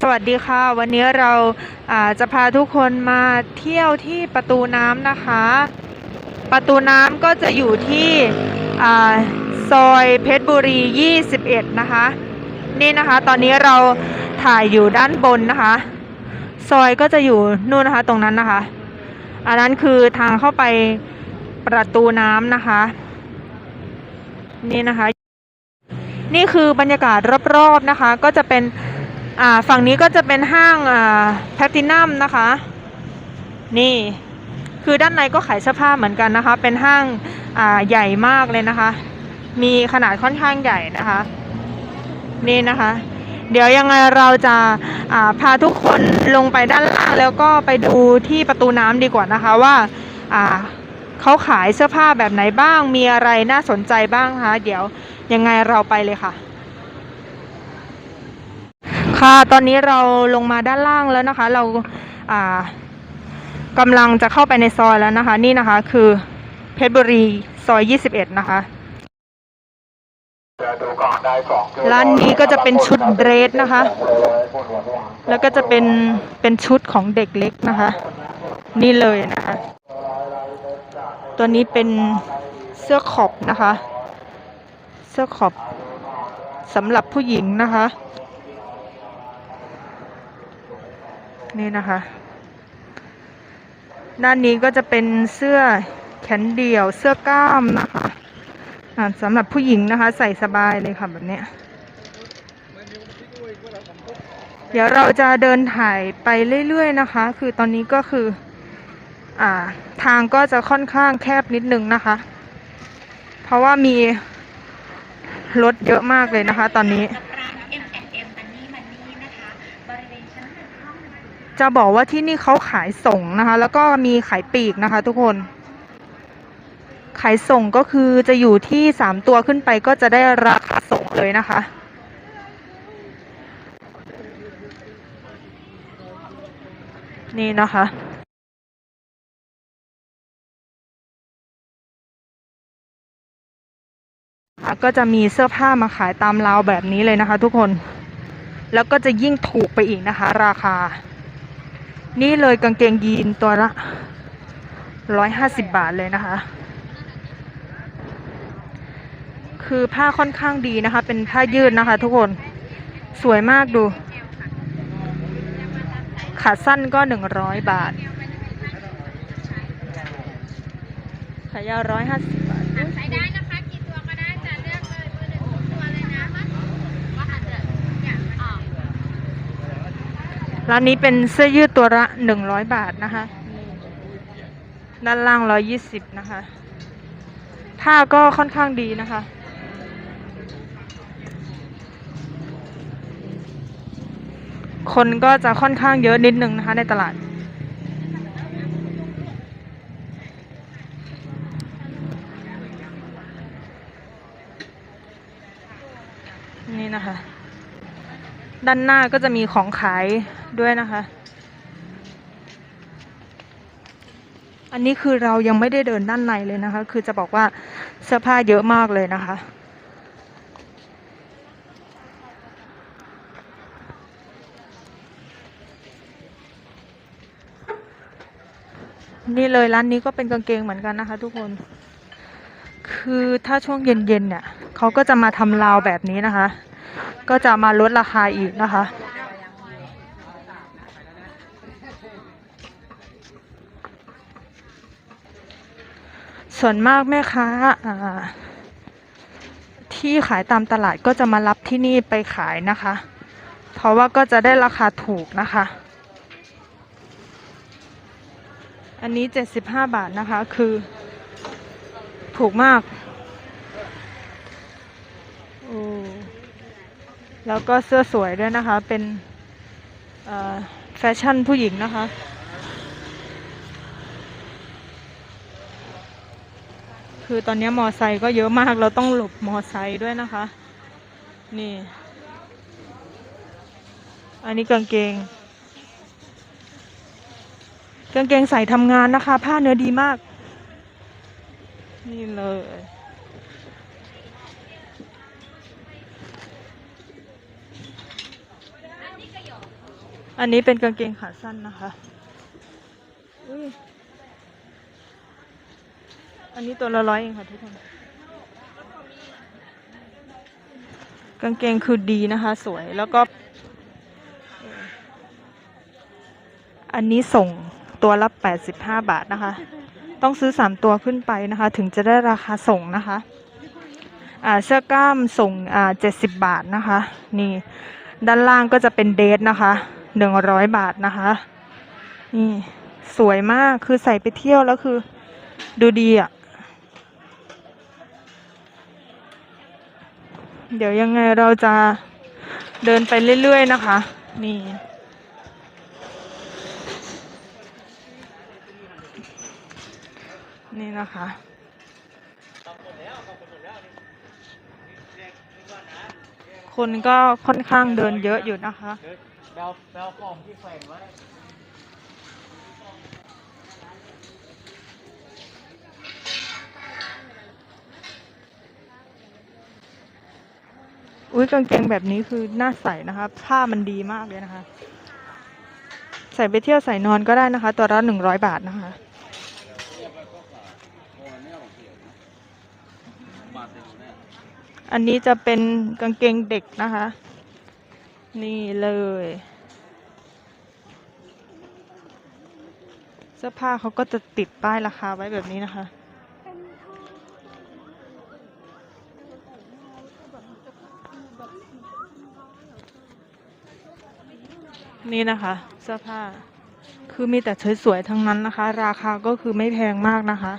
สวัสดีค่ะ วันนี้เราาจะพาทุกคนมาเที่ยวที่ประตูน้ำนะคะ ประตูน้ำก็จะอยู่ที่ซอยเพชรบุรี 21 นะคะ นี่นะคะตอนนี้เราถ่ายอยู่ด้านบนนะคะ ซอยก็จะอยู่นู่นนะคะตรงนั้นนะคะ อันนั้นคือทางเข้าไปประตูน้ำนะคะ นี่นะคะ นี่คือบรรยากาศรอบๆนะคะ ก็จะเป็น อ่าฝั่งนี้ก็จะเป็นห้างอ่าแพลตินัมนะคะ นี่คือด้านในก็ขายเสื้อผ้าเหมือนกันนะคะ เป็นห้างอ่าใหญ่มากเลยนะคะ มีขนาดค่อนข้างใหญ่นะคะ นี่นะคะ เดี๋ยวยังไงเราจะอ่าพาทุกคนลงไปด้านล่างแล้วก็ไปดูที่ประตูน้ำดีกว่านะคะว่าอ่าเขาขายเสื้อผ้าแบบไหนบ้าง มีอะไรน่าสนใจบ้างคะ เดี๋ยวยังไงเราไปเลยค่ะ ค่ะตอนนี้เราลงมาด้านล่างแล้วนะคะ เราอ่ากำลังจะเข้าไปในซอยแล้วนะคะ นี่นะคะคือเพชรบุรีซอย 21 นะคะ ร้านนี้ก็จะเป็นชุดเดรสนะคะ แล้วก็จะเป็นเป็นชุดของเด็กเล็กนะคะ นี่เลยนะคะ ตัวนี้เป็นเสื้อขอบนะคะ เสื้อขอบสำหรับผู้หญิงนะคะ นี่นะคะ ด้านนี้ก็จะเป็นเสื้อแขนเดี่ยว เสื้อกล้ามนะคะสำหรับผู้หญิงนะคะ ใส่สบายเลยค่ะแบบนี้ เดี๋ยวเราจะเดินถ่ายไปเรื่อยๆนะคะ คือตอนนี้ก็คืออ่าทางก็จะค่อนข้างแคบนิดนึงนะคะ เพราะว่ามีรถเยอะมากเลยนะคะ ตอนนี้ ร้าน M&M มันนี่มันนี่นะคะ บริเวณชั้นหนึ่งห้องหนึ่ง จะบอกว่าที่นี่เขาขายส่งนะคะ แล้วก็มีขายปลีกนะคะ ทุกคน ขายส่งก็คือจะอยู่ที่สามตัวขึ้นไปก็จะได้ราคาส่งเลยนะคะ นี่นะคะก็จะมีเสื้อผ้ามาขายตามราวแบบนี้เลยนะคะ ทุกคน แล้วก็จะยิ่งถูกไปอีกนะคะ ราคา นี่เลยกางเกงยีนตัวละร้อยห้าสิบบาทเลยนะคะ คือผ้าค่อนข้างดีนะคะ เป็นผ้ายืดนะคะ ทุกคนสวยมากดู ขาสั้นก็หนึ่งร้อยบาทขายาวร้อยห้าสิบบาท ใช้ได้นะคะกี่ตัวก็ได้จะเลือกเลยเบอร์หนึ่งทุกตัวเลยนะว่าอาจจะอย่างออก ร้านนี้เป็นเสื้อยืดตัวละหนึ่งร้อยบาทนะคะ ด้านล่างร้อยี่สิบนะคะผ้าก็ค่อนข้างดีนะคะ คนก็จะค่อนข้างเยอะนิดนึงนะคะ ในตลาด นี่นะคะ ด้านหน้าก็จะมีของขาย ด้วยนะคะ อันนี้คือเรายังไม่ได้เดินด้านในเลยนะคะ คือจะบอกว่าเสื้อผ้าเยอะมากเลยนะคะนี่เลยร้านนี้ก็เป็นกางเกงเหมือนกันนะคะ ทุกคน คือถ้าช่วงเย็นๆเนี่ยเขาก็จะมาทำราวแบบนี้นะคะ ก็จะมาลดราคาอีกนะคะ ส่วนมากแม่ค้าที่ขายตามตลาดก็จะมารับที่นี่ไปขายนะคะ เพราะว่าก็จะได้ราคาถูกนะคะ อันนี้ 75 บาทนะคะ คือถูกมากโอ้แล้วก็เสื้อสวยด้วยนะคะ เป็นแฟชั่นผู้หญิงนะคะ คือตอนนี้มอไซค์ก็เยอะมากเราต้องหลบมอไซค์ด้วยนะคะ นี่ อันนี้กางเกง กางเกงใส่ทำงานนะคะ ผ้าเนื้อดีมาก นี่เลยอันนี้เป็นกางเกงขาสั้นนะคะ อุ๊ย อันนี้ตัวละร้อยเองค่ะทุกคน กางเกงคือดีนะคะ สวยแล้วก็ อันนี้ส่งตัวละ85 บาทนะคะ ต้องซื้อ 3 ตัวขึ้นไปนะคะ ถึงจะได้ราคาส่งนะคะอ่าเสื้อกล้ามส่งอ่า70 บาทนะคะ นี่ ด้านล่างก็จะเป็นเดทนะคะ 100 บาทนะคะ นี่สวยมากคือใส่ไปเที่ยวแล้วคือ ดูดีอะ่ เดี๋ยวยังไงเราจะเดินไปเรื่อย ๆ นะคะ นี่ นี่นะคะคนก็ค่อนข้างเดินเยอะอยู่นะคะแบลแบลของที่แขวนไว้ อุ้ยกางเกงแบบนี้คือน่าใส่นะคะ ผ้ามันดีมากเลยนะคะ ใส่ไปเที่ยวใส่นอนก็ได้นะคะ ตัวละหนึ่งร้อยบาทนะคะอันนี้จะเป็นกางเกงเด็กนะคะ นี่เลยเสื้อผ้าเขาก็จะติดป้ายราคาไว้แบบนี้นะคะ นี่นะคะ เสื้อผ้า คือมีแต่สวยๆทั้งนั้นนะคะ ราคาก็คือไม่แพงมากนะคะ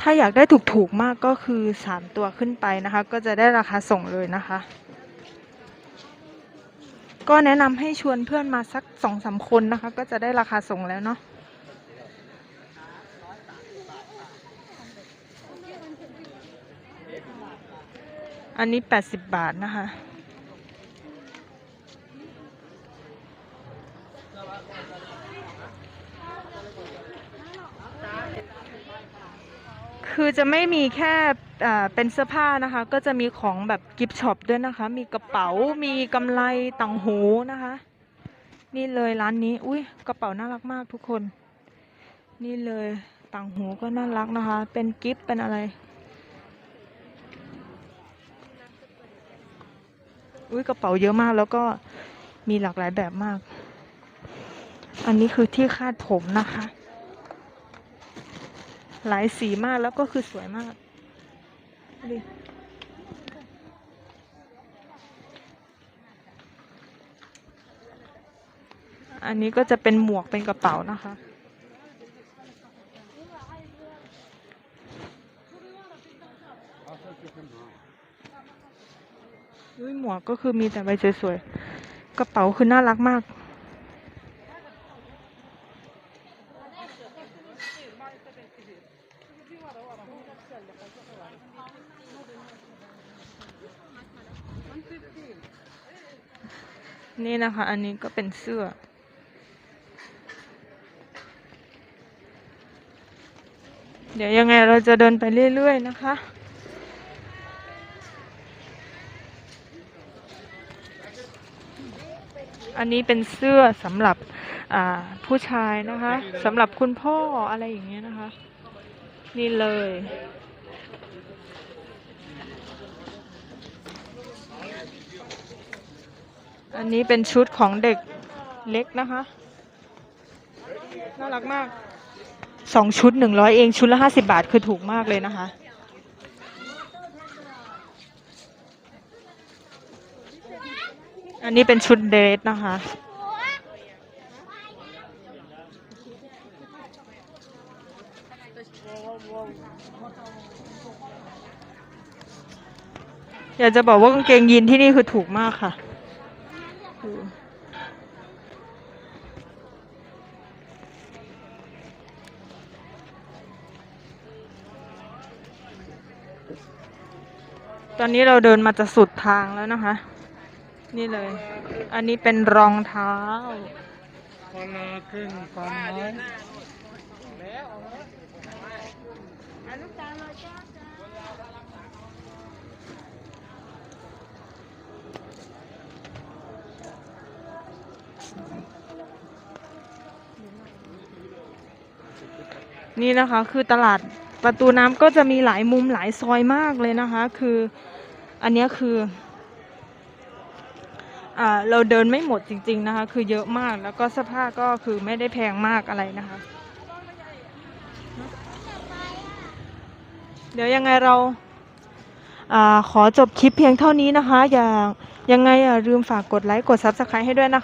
ถ้าอยากได้ถูกๆมากก็คือสามตัวขึ้นไปนะคะ ก็จะได้ราคาส่งเลยนะคะ ก็แนะนำให้ชวนเพื่อนมาสักสองสามคนนะคะ ก็จะได้ราคาส่งแล้วเนาะอันนี้แปดสิบบาทนะคะ คือจะไม่มีแค่เป็นเสื้อผ้านะคะ ก็จะมีของแบบกิฟช็อปด้วยนะคะ มีกระเป๋ามีกำไลต่างหูนะคะ นี่เลยร้านนี้ อุ้ยกระเป๋าน่ารักมากทุกคน นี่เลยต่างหูก็น่ารักนะคะ เป็นกิฟเป็นอะไรอุ้ยกระเป๋าเยอะมากแล้วก็มีหลากหลายแบบมาก อันนี้คือที่คาดผมนะคะ หลายสีมากแล้วก็คือสวยมากดิอันนี้ก็จะเป็นหมวกเป็นกระเป๋านะคะอุ้ยหมวกก็คือมีแต่ใบสวยๆ กระเป๋าคือน่ารักมาก นี่นะคะ อันนี้ก็เป็นเสื้อ เดี๋ยวยังไงเราจะเดินไปเรื่อยๆนะคะอันนี้เป็นเสื้อสำหรับผู้ชายนะคะสำหรับคุณพ่ออะไรอย่างเงี้ยนะคะ นี่เลย อันนี้เป็นชุดของเด็กเล็กนะคะ น่ารักมากสองชุดหนึ่งร้อยเองชุดละห้าสิบาทคือถูกมากเลยนะคะ อันนี้เป็นชุดเดรสนะคะ อยากจะบอกว่ากางเกงยีนที่นี่คือถูกมากค่ะ ตอนนี้เราเดินมาจะสุดทางแล้วนะคะ นี่เลย อันนี้เป็นรองเท้าคนละครึ่งความ นี่นะคะคือตลาดประตูน้ำก็จะมีหลายมุมหลายซอยมากเลยนะคะ คืออันนี้คืออ่าเราเดินไม่หมดจริง ๆนะคะ คือเยอะมากแล้วก็เสื้อผ้าก็คือไม่ได้แพงมากอะไรนะคะ เดี๋ยวยังไงเราอาขอจบคลิปเพียงเท่านี้นะคะ อย่างยังไงอย่าลืมฝากกดไลค์กด Subscribe ให้ด้วยนะคะ